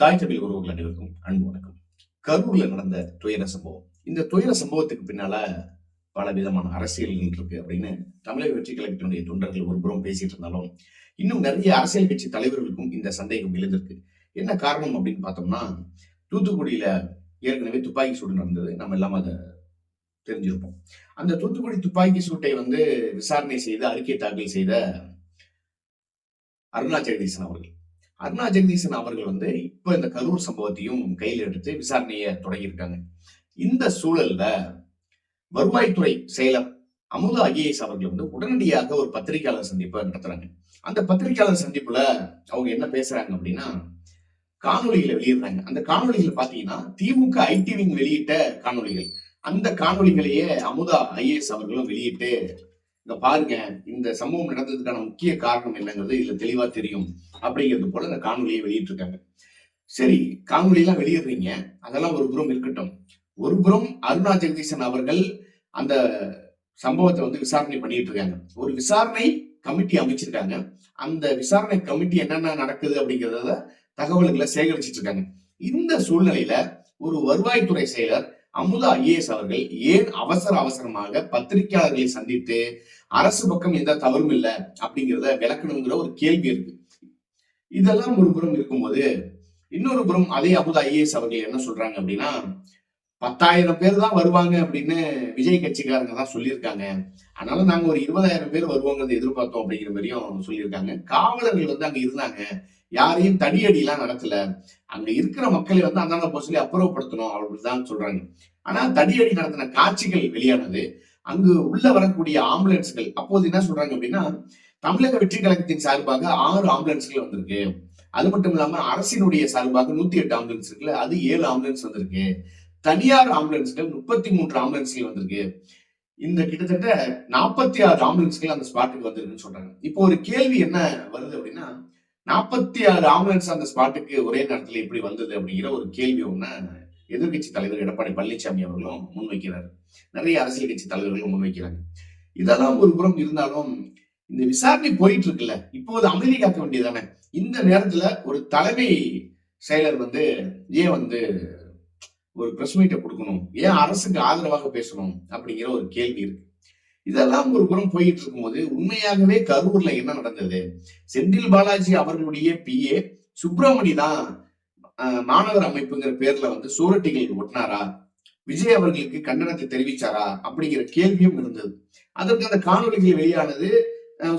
தாய் தமிழ் உறவுகள் அனைவருக்கும் அன்பு வணக்கம். கரூர்ல நடந்த துயர சம்பவம். இந்த துயர சம்பவத்துக்கு பின்னால பல விதமான அரசியல்கள் இருக்கு அப்படின்னு தமிழக வெற்றி கழகத்தினுடைய தொண்டர்கள் ஒருபுறம் பேசிட்டு இருந்தாலும் இன்னும் நிறைய அரசியல் கட்சி தலைவர்களுக்கும் இந்த சந்தேகம் எழுந்திருக்கு. என்ன காரணம் அப்படின்னு பார்த்தோம்னா தூத்துக்குடியில ஏற்கனவே துப்பாக்கி சூடு நடந்தது. நம்ம எல்லாம் அதை தெரிஞ்சிருப்போம். அந்த தூத்துக்குடி துப்பாக்கி சூட்டை வந்து விசாரணை செய்து அறிக்கை தாக்கல் செய்த அருணா ஜெகதீசன் அவர்கள். அருணா ஜெகதீசன் அவர்கள் வந்து இப்ப இந்த கரூர் சம்பவத்தையும் கையில் எடுத்து விசாரணையை தொடங்கியிருக்காங்க. இந்த சூழல்ல வருவாய்த்துறை செயலர் அமுதா ஐஏஎஸ் அவர்கள் வந்து உடனடியாக ஒரு பத்திரிகையாளர் சந்திப்பை நடத்துறாங்க. அந்த பத்திரிகையாளர் சந்திப்புல அவங்க என்ன பேசுறாங்க அப்படின்னா காணொலிகளை வெளியிடுறாங்க. அந்த காணொலிகள் பாத்தீங்கன்னா திமுக ஐடி வெளியிட்ட காணொலிகள் அந்த காணொலிகளையே அமுதா ஐஏஎஸ் அவர்களும் வெளியிட்டு இங்க பாருங்க இந்த சம்பவம் நடந்ததுக்கான முக்கிய காரணம் என்னங்கிறது இதுல தெளிவா தெரியும். அப்படிங்கிறது போல இந்த காணொலியை வெளியிட்டு இருக்காங்க சரி காணொலியெல்லாம் வெளியிடுறீங்க. அதெல்லாம் ஒரு புறம் இருக்கட்டும். ஒரு புறம் அருணா ஜெகதீசன் அவர்கள் அந்த சம்பவத்தை வந்து விசாரணை பண்ணிட்டு இருக்காங்க ஒரு விசாரணை கமிட்டி அமைச்சிருக்காங்க. அந்த விசாரணை கமிட்டி என்னென்ன நடக்குது அப்படிங்கிறத தகவல்களை சேகரிச்சிட்டு இருக்காங்க இந்த சூழ்நிலையில ஒரு வருவாய்த்துறை செயலர் அமுதா ஐஏஎஸ் அவர்கள் ஏன் அவசர அவசரமாக பத்திரிகையாளர்களை சந்தித்து அரசு பக்கம் எந்த தவறும் இல்லை அப்படிங்கிறத விளக்கணுங்கிற ஒரு கேள்வி இருக்கு. இதெல்லாம் ஒரு புறம் இருக்கும்போது இன்னொரு புறம் அதே அமுதா ஐஏஎஸ் அவர்கள் என்ன சொல்றாங்க அப்படின்னா பத்தாயிரம் பேர் தான் வருவாங்க அப்படின்னு விஜய் கட்சிக்காரங்க தான் சொல்லியிருக்காங்க. அதனால நாங்க ஒரு இருபதாயிரம் பேர் வருவாங்கிறது எதிர்பார்த்தோம் அப்படிங்கிற மாதிரியும் சொல்லியிருக்காங்க. காவலர்கள் வந்து அங்க இருந்தாங்க. யாரையும் தடியடிலாம் நடத்தல. அங்க இருக்கிற மக்களை வந்து அந்தாண்ட போக அப்புறப்படுத்தணும் அப்படிதான் சொல்றாங்க. ஆனா தடியடி நடத்தின காட்சிகள் வெளியானது அங்கு உள்ள வரக்கூடிய ஆம்புலன்ஸ்கள் அப்போது என்ன சொல்றாங்க அப்படின்னா தமிழக வெற்றி கழகத்தின் சார்பாக ஆறு ஆம்புலன்ஸ்கள் வந்திருக்கு. அது மட்டும் இல்லாம அரசினுடைய சார்பாக நூத்தி எட்டு ஆம்புலன்ஸ் இருக்குல்ல அது ஏழு ஆம்புலன்ஸ் வந்திருக்கு. தனியார் ஆம்புலன்ஸ்கள் முப்பத்தி மூன்று ஆம்புலன்ஸ்கள் வந்திருக்கு. இந்த கிட்டத்தட்ட நாற்பத்தி ஆறு ஆம்புலன்ஸ்கள் அந்த ஸ்பாட்டுக்கு வந்திருக்குன்னு சொல்றாங்க. இப்போ ஒரு கேள்வி என்ன வருது அப்படின்னா நாற்பத்தி ஆறு ஆம்புலன்ஸ் அந்த ஸ்பாட்டுக்கு ஒரே நேரத்தில் எப்படி வந்தது அப்படிங்கிற ஒரு கேள்வி ஒன்று எதிர்கட்சி தலைவர் எடப்பாடி பழனிசாமி அவர்களும் முன்வைக்கிறார். நிறைய அரசியல் கட்சி தலைவர்களும் முன்வைக்கிறாங்க. இதெல்லாம் ஒரு புறம் இருந்தாலும் இந்த விசாரணை போயிட்டு இருக்குல்ல. இப்போது அமைதி காக்க வேண்டியதானே இந்த நேரத்துல ஒரு தலைமை செயலர் வந்து ஏன் வந்து ஒரு பிரஸ் மீட்டை கொடுக்கணும்? ஏன் அரசுக்கு ஆதரவாக பேசணும்? அப்படிங்கிற ஒரு கேள்வி இருக்கு. இதெல்லாம் ஒரு புறம் போயிட்டு இருக்கும்போது உண்மையாகவே கரூர்ல என்ன நடந்தது? செந்தில் பாலாஜி அவர்களுடைய பிஏ சுப்பிரமணி தான் மாணவர் அமைப்புங்கிற பேர்ல வந்து சூரட்டிகள் ஒட்டினாரா? விஜய் அவர்களுக்கு கண்டனத்தை தெரிவிச்சாரா? அப்படிங்கிற கேள்வியும் இருந்தது. அதற்கு அந்த காணொலிகள் வெளியானது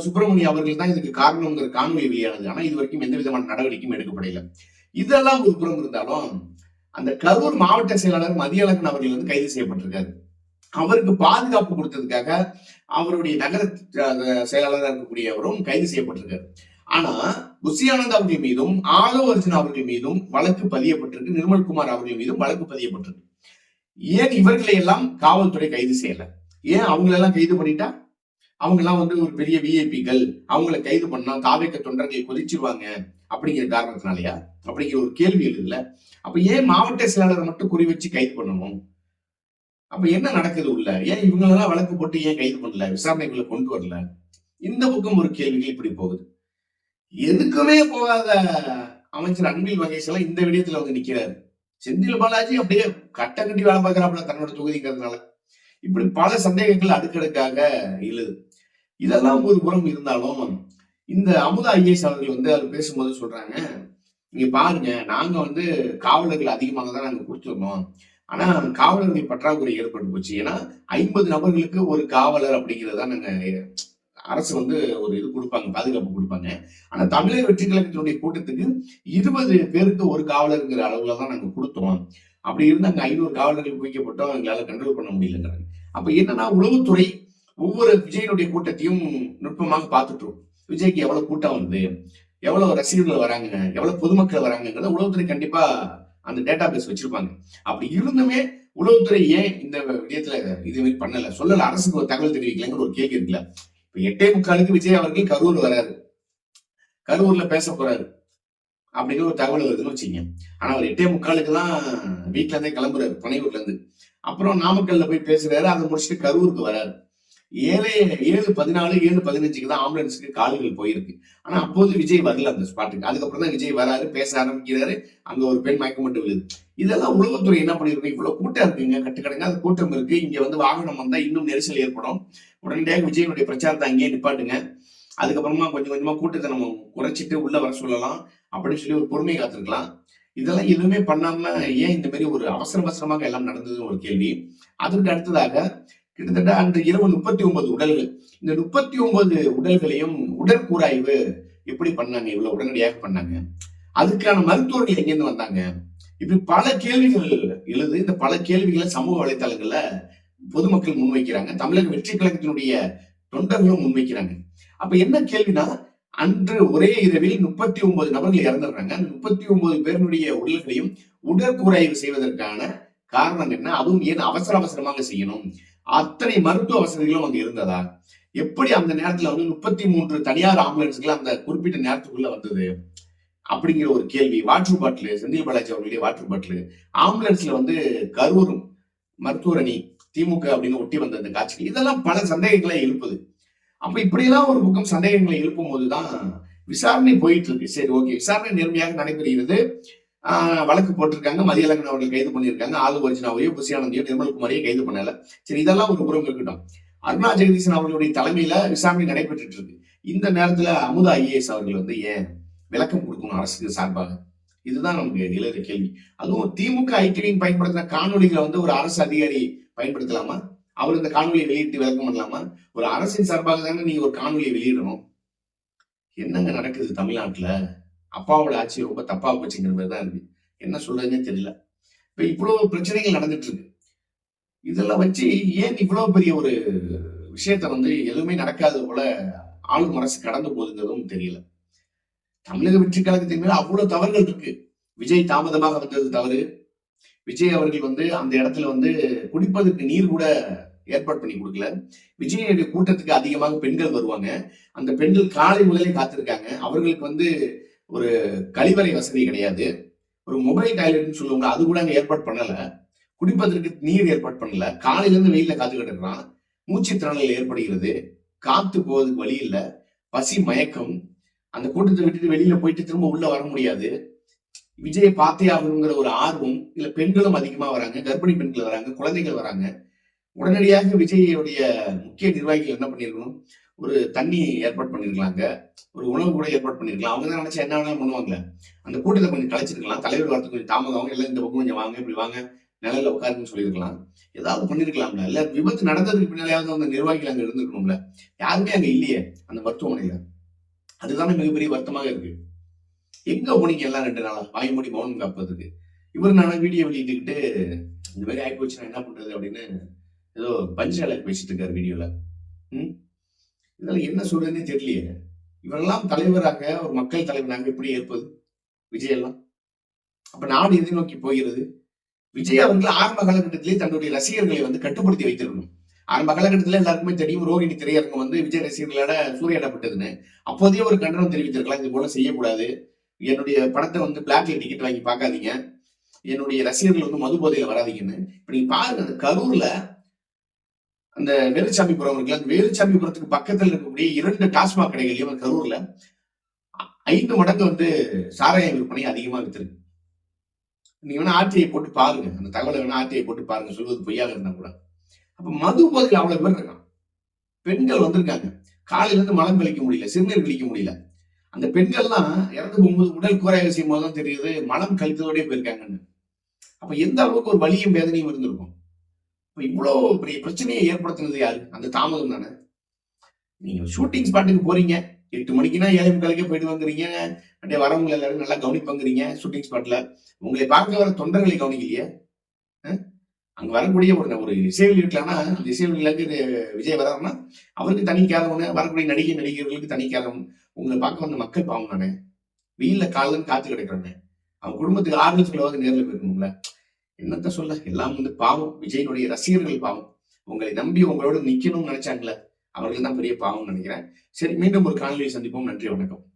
சுப்பிரமணிய அவர்கள் தான் இதுக்கு காரணம்ங்கிற காணொலி வெளியானது. ஆனா இது வரைக்கும் எந்த விதமான நடவடிக்கையும் எடுக்கப்படல. இதெல்லாம் ஒரு புறம் இருந்தாலும் அந்த கரூர் மாவட்ட செயலாளர் மதியழகன் அவர்கள் வந்து கைது செய்யப்பட்டிருக்காரு. அவருக்கு பாதுகாப்பு கொடுத்ததுக்காக அவருடைய நகர செயலாளராக இருக்கக்கூடியவரும் கைது செய்யப்பட்டிருக்காரு. ஆனா புஷியானந்த் அவர்கள் மீதும் ஆலோ அர்ஜுன் அவர்கள் மீதும் வழக்கு பதியப்பட்டிருக்கு. நிர்மல்குமார் அவர்கள் மீதும் வழக்கு பதியப்பட்டிருக்கு. ஏன் இவர்களை எல்லாம் காவல்துறை கைது செய்யல? ஏன் அவங்களெல்லாம் கைது பண்ணிட்டா? அவங்கெல்லாம் வந்து ஒரு பெரிய விஐபிகள் அவங்கள கைது பண்ணா தாவேக்க தொண்டர்களை கொதிச்சிருவாங்க அப்படிங்கிற காரணத்தினாலயா? அப்படிங்கிற ஒரு கேள்வி எழுதுல. அப்ப ஏன் மாவட்ட செயலாளரை மட்டும் குறி வச்சு கைது பண்ணணும்? அப்ப என்ன நடக்குது உள்ள? ஏன் இவங்களெல்லாம் வழக்கு போட்டு ஏன் கைது பண்ணல? விசாரணைகளை கொண்டு வரல? இந்த பக்கம் ஒரு கேள்விகள் இப்படி போகுது. எதுக்குமே போகாத அமைச்சர் அன்பில் மகேஷ் எல்லாம் இந்த விடயத்துல வந்து நிக்கிறாரு. செந்தில் பாலாஜி அப்படியே கட்ட கட்டி வேலை பார்க்கறாப்புல தன்னோட தொகுதிங்கிறதுனால இப்படி பல சந்தேகங்கள் அடுக்கடுக்காக எழுது. இதெல்லாம் ஒரு புறம் இருந்தாலும் இந்த அமுதா ஐஏஎஸ் அவர்கள் வந்து அவர் பேசும்போது சொல்றாங்க நீங்க பாருங்க நாங்க வந்து காவலர்கள் அதிகமாக தான் நாங்க கொடுத்துருந்தோம். ஆனா காவலர்கள் பற்றாக்குறை ஏற்பட்டு போச்சு. ஏன்னா ஐம்பது நபர்களுக்கு ஒரு காவலர் அப்படிங்கிறத நாங்க அரசு வந்து ஒரு இது கொடுப்பாங்க பாதுகாப்பு கொடுப்பாங்க. ஆனா தமிழக வெற்றி கழகத்தினுடைய கூட்டத்துக்கு இருபது பேருக்கு ஒரு காவலருங்கிற அளவுல தான் நாங்க கொடுத்தோம். அப்படி இருந்து அங்க ஐநூறு காவலர்கள் குவிக்கப்பட்டோம். எங்களால கண்ட்ரோல் பண்ண முடியலங்கிறாங்க. அப்ப என்னன்னா உளவுத்துறை ஒவ்வொரு விஜயனுடைய கூட்டத்தையும் நுட்பமாக பார்த்துட்டோம். விஜய்க்கு எவ்வளவு கூட்டம் வருது? எவ்வளவு ரசிகர்கள் வராங்க? எவ்வளவு பொதுமக்கள் வராங்கிறத உளவுத்துறை கண்டிப்பா அந்த டேட்டா பேஸ் வச்சிருப்பாங்க. அப்படி இருந்துமே உளவுத்துறை ஏன் இந்த விடயத்துல இது மாதிரி பண்ணல? சொல்லல அரசுக்கு ஒரு தகவல் தெரிவிக்கலங்கிற ஒரு கேள்வி இருக்குல்ல. இப்ப எட்டே முக்காலுக்கு விஜய் அவர்கள் கரூர் வராரு. கரூர்ல பேச போறாரு. அப்படிங்கிற ஒரு தகவல் வருதுன்னு வச்சுங்க. ஆனா அவர் எட்டே முக்காலுக்கு தான் வீட்டுல இருந்தே கிளம்புறாரு பனையூர்ல இருந்து. அப்புறம் நாமக்கல்ல போய் பேசுறாரு அதை முடிச்சுட்டு கரூருக்கு வராரு. ஏழு ஏழு பதினாலு ஏழு பதினஞ்சுக்கு தான் ஆம்புலன்ஸுக்கு கால்கள் போயிருக்கு. ஆனா அப்போது விஜய் வரல அந்த ஸ்பாட்டுக்கு. அதுக்கப்புறம் தான் விஜய் வராரு பேச ஆரம்பிக்கிறாரு. அங்க ஒரு பெண் மயக்கம் மட்டும் விழுது. இதெல்லாம் உளவுத்துறை என்ன பண்ணிருக்கோம்? இவ்வளவு கூட்டம் இருக்குங்க கட்டுக்கடங்க. அது கூட்டம் இருக்கு. இங்க வந்து வாகனம் வந்தா இன்னும் நெரிசல் ஏற்படும். உடனடியாக விஜயனுடைய பிரச்சாரத்தை அங்கேயே நிப்பாட்டுங்க. அதுக்கப்புறமா கொஞ்சம் கொஞ்சமா கூட்டத்தை நம்ம குறைச்சிட்டு உள்ள வர சொல்லலாம். அப்படின்னு சொல்லி ஒரு பொறுமை காத்திருக்கலாம். இதெல்லாம் எதுவுமே பண்ணாம ஏன் இந்த மாதிரி ஒரு அவசர அவசரமாக எல்லாம் நடந்ததுன்னு ஒரு கேள்வி. அதற்கு அடுத்ததாக கிட்டத்தட்ட அந்த இரவு முப்பத்தி ஒன்பது உடல்கள். இந்த முப்பத்தி ஒன்பது உடல்களையும் உடற்கூராய்வு எப்படி பண்ணாங்க? இவ்வளவு உடனடியாக பண்ணாங்க. அதுக்கான மருத்துவர்கள் எங்கேருந்து வந்தாங்க? இப்படி பல கேள்விகள் எழுது. இந்த பல கேள்விகளை சமூக வலைத்தளங்கள்ல பொதுமக்கள் முன்வைக்கிறாங்க. தமிழக வெற்றி கழகத்தினுடைய தொண்டர்களும் முன்வைக்கிறாங்க. அப்ப என்ன கேள்வினா அன்று ஒரே இரவில் முப்பத்தி ஒன்பது நபர்கள் இறந்துடுறாங்க. அந்த முப்பத்தி ஒன்பது பேருடைய உடல்களையும் உடற்கூறாய்வு செய்வதற்கான காரணம் என்ன? அதுவும் ஏன் அவசர அவசரமாக செய்யணும்? அத்தனை மருத்துவ வசதிகளும் அங்க இருந்ததா? எப்படி அந்த நேரத்துல வந்து முப்பத்தி மூன்று தனியார் ஆம்புலன்ஸ்கள் அந்த குறிப்பிட்ட நேரத்துக்குள்ள வந்தது? அப்படிங்கிற ஒரு கேள்வி. வாட்டர் பாட்டில் செந்தில் பாலாஜி அவர்களுடைய வாட்டர் பாட்டில். ஆம்புலன்ஸ்ல வந்து கரூர் மருத்துவரணி திமுக அப்படின்னு ஒட்டி வந்த அந்த காட்சிகள். இதெல்லாம் பல சந்தேகங்களை எழுப்புது. அப்ப இப்படியெல்லாம் ஒரு பக்கம் சந்தேகங்களை எழுப்பும் போதுதான் விசாரணை போயிட்டு இருக்கு. சரி ஓகே. விசாரணை நேர்மையாக நடைபெறுகிறது. வழக்கு போட்டிருக்காங்க. மதியலங்கன் அவர்கள் கைது பண்ணியிருக்காங்க. ஆளு அர்ஜுனாவையோ புசியானந்தையோ நிர்மல்குமாரையோ கைது பண்ணல. சரி இதெல்லாம் ஒரு புறம் இருக்கட்டும். அருணா ஜெகதீசன் அவர்களுடைய தலைமையில விசாரணை நடைபெற்றுட்டு இருக்கு. இந்த நேரத்துல அமுதா ஐஏஎஸ் அவர்கள் வந்து ஏன் விளக்கம் கொடுக்கணும் அரசுக்கு சார்பாக? இதுதான் நமக்கு எழுத கேள்வி. அதுவும் திமுக ஐக்கியம் பயன்படுத்தின காணொலிகளை வந்து ஒரு அரசு அதிகாரி பயன்படுத்தலாமா? அவர் இந்த காணொலியை வெளியிட்டு விளக்கம் பண்ணலாமா? ஒரு அரசின் சார்பாக தானே நீங்க ஒரு காணொலியை வெளியிடணும். என்னங்க நடக்குது தமிழ்நாட்டுல? அப்பாவோட ஆட்சி ரொம்ப தப்பா போச்சுங்கிற மாதிரி தான் இருக்கு. என்ன சொல்றதுன்னே தெரியல. இப்ப இவ்வளவு பிரச்சனைகள் நடந்துட்டு இருக்கு இதெல்லாம் வச்சு ஏன் இவ்வளவு பெரிய ஒரு விஷயத்த வந்து எதுவுமே நடக்காத போல ஆளும் அரசு கடந்து போகுதுங்கிறதும் தெரியல. தமிழக வெற்றி கழகத்தின் மேல அவ்வளவு தவறுகள் இருக்கு. விஜய் தாமதமாக வந்தது தவறு. விஜய் அவர்கள் வந்து அந்த இடத்துல வந்து குடிப்பதற்கு நீர் கூட ஏற்பாடு பண்ணி கொடுக்கல. விஜயனுடைய கூட்டத்துக்கு அதிகமாக பெண்கள் வருவாங்க. அந்த பெண்கள் காலை முதலே காத்திருக்காங்க. அவர்களுக்கு வந்து ஒரு கழிவறை வசதி கிடையாது. ஒரு மொபைல் டாய்லெட்னு சொல்லுவாங்க அது கூட அங்கே ஏற்பாடு பண்ணல. குடிப்பதற்கு நீர் ஏற்பாடு பண்ணல. காலையில இருந்து வெயில காத்துக்கிட்டு இருக்கிறான் மூச்சு திறனில் ஏற்படுகிறது. காத்து போவதுக்கு வழி இல்லை. பசி மயக்கம். அந்த கூட்டத்தை விட்டுட்டு வெளியில போயிட்டு திரும்ப உள்ள வர முடியாது. விஜயை பார்த்தே ஆகணுங்கிற ஒரு ஆர்வம் இல்ல பெண்களும் அதிகமா வராங்க கர்ப்பிணி பெண்கள் வராங்க குழந்தைகள் வராங்க. உடனடியாக விஜயுடைய முக்கிய நிர்வாகிகள் என்ன பண்ணிருக்கணும் ஒரு தண்ணி ஏற்பாடு பண்ணியிருக்கலாங்க ஒரு உணவு கூட ஏற்பாடு பண்ணிருக்கலாம். அவங்க தான் நினைச்சா என்ன வேணாலும் பண்ணுவாங்களே அந்த கூட்டத்தை கொஞ்சம் கழிச்சிருக்கலாம். தலைவர் வரத்துக்கு கொஞ்சம் தாமதம். எல்லாம் இந்த பக்கம் கொஞ்சம் வாங்க இப்படி வாங்க நிலையில உட்காருன்னு சொல்லியிருக்கலாம். ஏதாவது பண்ணிருக்கலாம்ல. இல்ல விபத்து நடந்ததுக்கு பின்னாலேயாவது அந்த நிர்வாகிகள் அங்க இருந்திருக்கணும்ல. யாருமே அங்க இல்லையே அந்த மருத்துவமனையில. அதுதானே மிகப்பெரிய வருத்தமாக இருக்கு. எங்க போனீங்க எல்லாம் ரெண்டு நாளா? மூடி மௌனம் காப்பதுக்கு. இவர் நான் வீடியோ வெளியிட்டுக்கிட்டு இந்த மாதிரி ஆகி போச்சுன்னா என்ன பண்றது அப்படின்னு ஏதோ பஞ்சாயத்து பேசிட்டு இருக்காரு வீடியோல. ம்? இதெல்லாம் என்ன சொல்றதுன்னே தெரியலையே. இவரெல்லாம் தலைவராக ஒரு மக்கள் தலைவராக எப்படி ஏற்பது விஜய் எல்லாம். அப்ப நாடு எதை நோக்கி போகிறது? விஜய் அவர்கள் ஆரம்ப காலகட்டத்திலே தன்னுடைய ரசிகர்களை வந்து கட்டுப்படுத்தி வைத்திருக்கணும். ஆரம்ப காலகட்டத்தில் எல்லாருக்குமே தெரியும் ரோகிணி திரையரங்கம் வந்து விஜய் ரசிகர்களோட சூறையாடப்பட்டதுன்னு. அப்போதே ஒரு கண்டனம் தெரிவித்திருக்கலாம் இது போல செய்யக்கூடாது. என்னுடைய படத்தை வந்து பிளாக்ல டிக்கெட் வாங்கி பார்க்காதீங்க. என்னுடைய ரசிகர்கள் வந்து மது போதையில வராதீங்கன்னு. இப்ப நீங்க பாருங்க கரூர்ல அந்த வேலுச்சாமிபுரம் இருக்குல்ல அந்த வேலுச்சாமிபுரத்துக்கு பக்கத்தில் இருக்கக்கூடிய இரண்டு டாஸ்மாக் கடைகளையும் கரூர்ல ஐந்து மடங்கு வந்து சாராய விற்பனை அதிகமா வித்திருக்கு. நீங்க வேணா ஆர்டிஐ போட்டு பாருங்க. அந்த தகவலை வேணா ஆர்டிஐ போட்டு பாருங்க. சொல்வது பொய்யாக இருந்தா கூட. அப்ப மது போதையில் அவ்வளவு பேர் இருக்கான் பெண்கள் வந்திருக்காங்க. காலையில இருந்து மலம் கழிக்க முடியல சிறுநீர் கழிக்க முடியல. அந்த பெண்கள்லாம் இறந்து போகும்போது உடல் குறையாக செய்யும் போது தான் தெரியுது. மலம் கழித்ததோடய போயிருக்காங்கன்னு. அப்ப எந்த அளவுக்கு ஒரு வலியும் வேதனையும் இருந்திருக்கும்? இவ்வளவு பெரிய பிரச்சனையை ஏற்படுத்தினது யாரு? அந்த தாமதம் தானே. நீங்க ஷூட்டிங் ஸ்பாட்டுக்கு போறீங்க. எட்டு மணிக்குனா ஏழை முக்காலுக்கே போயிட்டு வந்துறீங்க அப்படியே வரவங்க எல்லாரும் நல்லா கவனிப்பாங்கிறீங்க ஷூட்டிங் ஸ்பாட்ல உங்களை பார்க்க வர தொண்டர்களை கவனிக்கலையே? அங்க வரக்கூடிய ஒரு ஒரு இசைவில் இருக்கலாம்னா அந்த இசை விஜய் வராருன்னா அவருக்கு தனி கேரம் வரக்கூடிய நடிகை நடிகர்களுக்கு தனி கேரம். உங்களை பார்க்க வந்த மக்கள் பாவம் தானே. வெயில்ல காலம் காத்து கிடக்குறாங்க. அவங்க குடும்பத்துக்கு ஆறுதல் சொல்லவாது நேரில் போயிருக்கணும்ல. என்னத்த சொல்ல? எல்லாம் வந்து பாவம். விஜயனுடைய ரசிகர்கள் பாவம். உங்களை நம்பி உங்களோட நிக்கணும்னு நினைச்சாங்களே அவர்கள் தான் பெரிய பாவம் நினைக்கிறேன். சரி மீண்டும் ஒரு காணொலியை சந்திப்போம். நன்றி வணக்கம்.